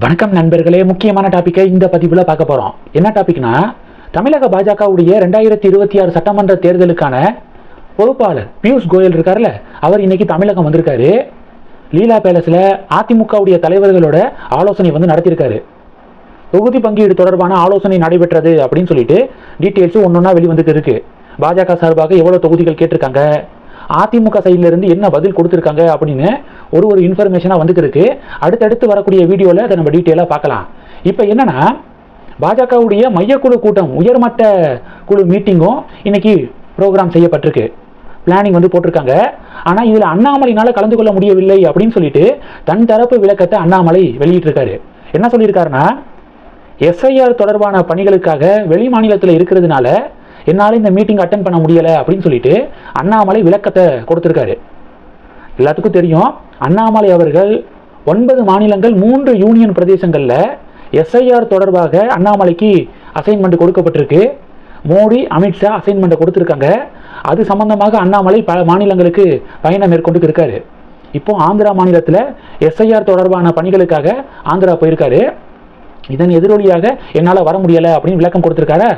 வணக்கம் நண்பர்களே முக்கியமான டாப்பிக்கை இந்த பதிவில் பார்க்க போகிறோம் என்ன டாபிக்னா தமிழக பாஜகவுடைய ரெண்டாயிரத்தி இருபத்தி ஆறு சட்டமன்ற தேர்தலுக்கான பொறுப்பாளர் பியூஷ் கோயல் இருக்கார்ல அவர் இன்னைக்கு தமிழகம் வந்திருக்காரு. லீலா பேலஸில் அதிமுகவுடைய தலைவர்களோட ஆலோசனை வந்து நடத்தியிருக்காரு தொகுதி பங்கீடு தொடர்பான ஆலோசனை நடைபெற்றது அப்படின்னு சொல்லிட்டு டீட்டெயில்ஸும் ஒன்று ஒன்றா வெளிவந்துட்டு இருக்கு. பாஜக சார்பாக எவ்வளோ தொகுதிகள் கேட்டிருக்காங்க அதிமுக சைட்லேருந்து என்ன பதில் கொடுத்துருக்காங்க அப்படின்னு ஒரு ஒரு இன்ஃபர்மேஷனாக வந்துட்டு அடுத்தடுத்து வரக்கூடிய வீடியோவில் அதை நம்ம டீட்டெயிலாக பார்க்கலாம். இப்போ என்னென்னா பாஜகவுடைய மையக்குழு கூட்டம் உயர்மட்ட குழு மீட்டிங்கும் இன்னைக்கு ப்ரோக்ராம் செய்யப்பட்டிருக்கு. பிளானிங் வந்து போட்டிருக்காங்க. ஆனால் இதில் அண்ணாமலையினால் கலந்து கொள்ள முடியவில்லை அப்படின்னு சொல்லிட்டு தன் தரப்பு விளக்கத்தை அண்ணாமலை வெளியிட்டிருக்காரு. என்ன சொல்லியிருக்காருன்னா எஸ்ஐஆர் தொடர்பான பணிகளுக்காக வெளி மாநிலத்தில் இருக்கிறதுனால என்னால் இந்த மீட்டிங் அட்டன் பண்ண முடியலை அப்படின்னு சொல்லிட்டு அண்ணாமலை விளக்கத்தை கொடுத்துருக்காரு. எல்லாத்துக்கும் தெரியும். அண்ணாமலை அவர்கள் ஒன்பது மாநிலங்கள் மூன்று யூனியன் பிரதேசங்களில் எஸ்ஐஆர் தொடர்பாக அண்ணாமலைக்கு அசைன்மெண்ட் கொடுக்கப்பட்டிருக்கு. மோடி அமித்ஷா அசைன்மெண்ட்டை கொடுத்துருக்காங்க. அது சம்பந்தமாக அண்ணாமலை பல மாநிலங்களுக்கு பயணம் மேற்கொண்டு இருக்காரு. இப்போ ஆந்திரா மாநிலத்தில் எஸ்ஐஆர் தொடர்பான பணிகளுக்காக ஆந்திரா போயிருக்காரு. இதன் எதிரொலியாக என்னால் வர முடியலை அப்படின்னு விளக்கம் கொடுத்துருக்காரு?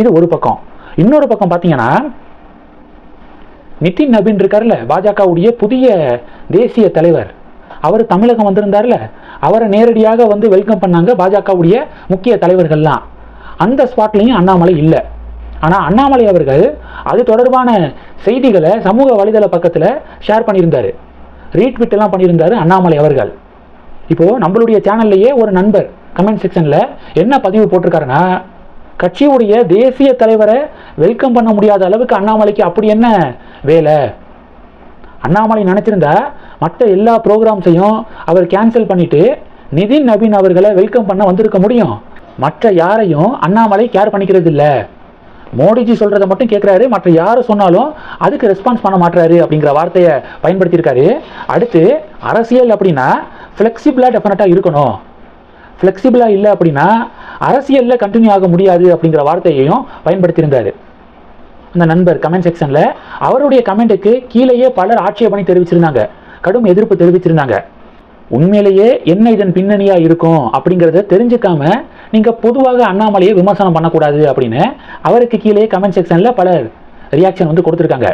இது ஒரு பக்கம். இன்னொரு பக்கம் பார்த்தீங்கன்னா நிதின் நபின் இருக்கார்ல பாஜகவுடைய புதிய தேசிய தலைவர். அவர் தமிழகம் வந்திருந்தார்ல அவரை நேரடியாக வந்து வெல்கம் பண்ணாங்க பாஜகவுடைய முக்கிய தலைவர்கள்லாம். அந்த ஸ்பாட்லையும் அண்ணாமலை இல்லை. ஆனால் அண்ணாமலை அவர்கள் அது தொடர்பான செய்திகளை சமூக வலைதள பக்கத்தில் ஷேர் பண்ணியிருந்தாரு. ரீட்விட் எல்லாம் பண்ணியிருந்தாரு அண்ணாமலை அவர்கள். இப்போது நம்மளுடைய சேனல்லையே ஒரு நண்பர் கமெண்ட் செக்ஷனில் என்ன பதிவு போட்டிருக்காருன்னா கட்சியுடைய தேசிய தலைவரை வெல்கம் பண்ண முடியாத அளவுக்கு அண்ணாமலைக்கு அப்படி என்ன வேலை? அண்ணாமலை நினச்சிருந்தா மற்ற எல்லா ப்ரோக்ராம்ஸையும் அவர் கேன்சல் பண்ணிட்டு நிதின் நவீன் அவர்களை வெல்கம் பண்ண வந்திருக்க முடியும். மற்ற யாரையும் அண்ணாமலை கேர் பண்ணிக்கிறது இல்லை. மோடிஜி சொல்கிறத மட்டும் கேட்குறாரு மற்ற யார் சொன்னாலும் அதுக்கு ரெஸ்பான்ஸ் பண்ண மாட்டுறாரு அப்படிங்கிற வார்த்தையை பயன்படுத்தியிருக்காரு. அடுத்து அரசியல் அப்படின்னா ஃப்ளெக்சிபிளாக டெஃபினட்டாக இருக்கணும். ஃப்ளெக்சிபிளாக இல்லை அப்படின்னா அரசியலில் கண்டினியூ ஆக முடியாது அப்படிங்கிற வார்த்தையையும் பயன்படுத்தியிருந்தார். அந்த நண்பர் கமெண்ட் செக்ஷனில் அவருடைய கமெண்ட்டுக்கு கீழேயே பலர் ஆட்சேபனை தெரிவிச்சிருந்தாங்க. கடும் எதிர்ப்பு தெரிவிச்சிருந்தாங்க. உண்மையிலேயே என்ன இதன் பின்னணியாக இருக்கும் அப்படிங்கிறத தெரிஞ்சுக்காம நீங்கள் பொதுவாக அண்ணாமலையை விமர்சனம் பண்ணக்கூடாது அப்படின்னு அவருக்கு கீழே கமெண்ட் செக்ஷனில் பலர் ரியாக்ஷன் வந்து கொடுத்துருக்காங்க.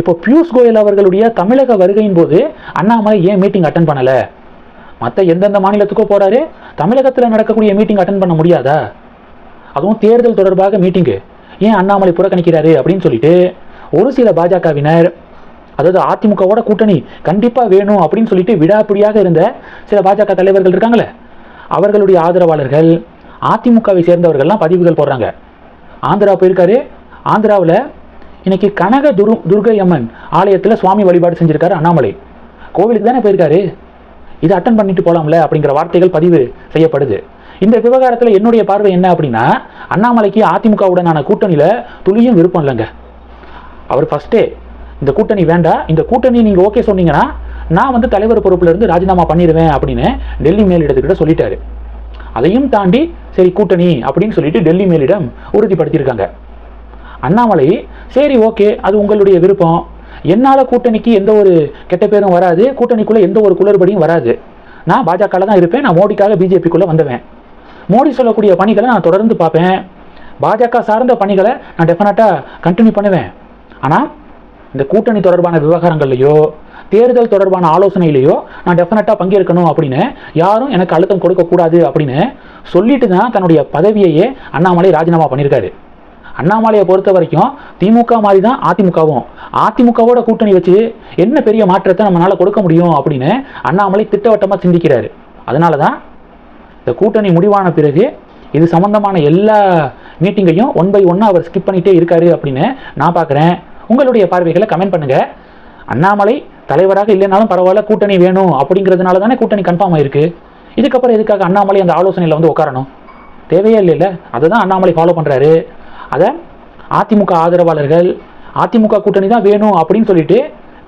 இப்போ பியூஷ் கோயல் அவர்களுடைய தமிழக வருகையின் போது அண்ணாமலை ஏன் மீட்டிங் அட்டன் பண்ணலை? மற்ற எந்தெந்த மாநிலத்துக்கோ போறாரு தமிழகத்தில் நடக்கக்கூடிய மீட்டிங் அட்டன் பண்ண முடியாதா? அதுவும் தேர்தல் தொடர்பாக மீட்டிங்கு ஏன் அண்ணாமலை புறக்கணிக்கிறாரு அப்படின்னு சொல்லிட்டு ஒரு சில பாஜகவினர் அதாவது அதிமுகவோட கூட்டணி கண்டிப்பாக வேணும் அப்படின்னு சொல்லிட்டு விடாப்பிடியாக இருந்த சில பாஜக தலைவர்கள் இருக்காங்களே அவர்களுடைய ஆதரவாளர்கள் அதிமுகவை சேர்ந்தவர்கள்லாம் பதிவுகள் போடுறாங்க. ஆந்திரா போயிருக்காரு. ஆந்திராவில் இன்னைக்கு கனக துரு துர்கை அம்மன் ஆலயத்தில் சுவாமி வழிபாடு செஞ்சுருக்காரு அண்ணாமலை. கோவிலுக்கு தானே போயிருக்காரு? இதை அட்டன் பண்ணிட்டு போலாம்ல அப்படிங்கிற வார்த்தைகள் பதிவு செய்யப்படுது. இந்த விவகாரத்தில் என்னுடைய பார்வை என்ன அப்படின்னா அண்ணாமலைக்கு அதிமுகவுடனான கூட்டணியில் துளியும் விருப்பம் இல்லைங்க. அவர் ஃபஸ்ட்டே இந்த கூட்டணி வேண்டாம் இந்த கூட்டணி நீங்கள் ஓகே சொன்னீங்கன்னா நான் வந்து தலைவர் பொறுப்பிலிருந்து ராஜினாமா பண்ணிடுவேன் அப்படின்னு டெல்லி மேலிடத்துக்கிட்ட சொல்லிட்டாரு. அதையும் தாண்டி சரி கூட்டணி அப்படின்னு சொல்லிட்டு டெல்லி மேலிடம் உறுதிப்படுத்தியிருக்காங்க. அண்ணாமலை சரி ஓகே அது உங்களுடைய விருப்பம் என்னால் கூட்டணிக்கு எந்த ஒரு கெட்ட பேரும் வராது கூட்டணிக்குள்ளே எந்த ஒரு குளறுபடியும் வராது. நான் பாஜகவில் தான் இருப்பேன் நான் மோடிக்காக பிஜேபிக்குள்ளே வந்தவன். மோடி சொல்லக்கூடிய பணிகளை நான் தொடர்ந்து பார்ப்பேன். பாஜக சார்ந்த பணிகளை நான் டெஃபினட்டாக கண்டினியூ பண்ணுவேன். ஆனால் இந்த கூட்டணி தொடர்பான விவகாரங்கள்லையோ தேர்தல் தொடர்பான ஆலோசனையிலையோ நான் டெஃபினட்டாக பங்கேற்கணும் அப்படின்னு யாரும் எனக்கு அழுத்தம் கொடுக்கக்கூடாது அப்படின்னு சொல்லிட்டு தான் தன்னுடைய பதவியையே அண்ணாமலை ராஜினாமா பண்ணியிருக்காரு. அண்ணாமலையை பொறுத்த வரைக்கும் திமுக மாதிரி தான் அதிமுகவும். அதிமுகவோட கூட்டணி வச்சு என்ன பெரிய மாற்றத்தை நம்மளால் கொடுக்க முடியும் அப்படின்னு அண்ணாமலை திட்டவட்டமாக சிந்திக்கிறாரு. அதனால தான் இந்த கூட்டணி முடிவான பிறகு இது சம்பந்தமான எல்லா மீட்டிங்கையும் ஒன் பை ஒன்னாக அவர் ஸ்கிப் பண்ணிகிட்டே இருக்காரு அப்படின்னு நான் பார்க்குறேன் உங்களுடைய பார்வைகளை கமெண்ட் பண்ணுங்கள் அண்ணாமலை தலைவராக இல்லைனாலும் பரவாயில்ல கூட்டணி வேணும் அப்படிங்கிறதுனால தானே கூட்டணி கன்ஃபார்ம் ஆயிருக்கு. இதுக்கப்புறம் எதுக்காக அண்ணாமலை அந்த ஆலோசனையில் வந்து உட்காரணும்? தேவையே இல்லைல்ல. அதை தான் அண்ணாமலை ஃபாலோ பண்ணுறாரு அதை அதிமுக ஆதரவாளர்கள் அதிமுக கூட்டணி தான் வேணும் அப்படின்னு சொல்லிட்டு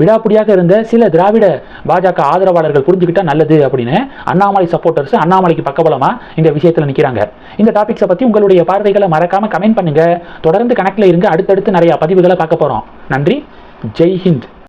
விடாப்பிடியாக இருந்த சில திராவிட பாஜக ஆதரவாளர்கள் புரிஞ்சுக்கிட்டா நல்லது அப்படின்னு அண்ணாமலை சப்போர்ட்டர்ஸ் அண்ணாமலைக்கு பக்கபலமா இந்த விஷயத்தில் நிற்கிறாங்க இந்த டாபிக்ஸை பற்றி உங்களுடைய பார்வைகளை மறக்காம கமெண்ட் பண்ணுங்க. தொடர்ந்து கணக்கில் இருங்க. அடுத்தடுத்து நிறைய பதிவுகளை பார்க்க போகிறோம் நன்றி. ஜெய்ஹிந்த்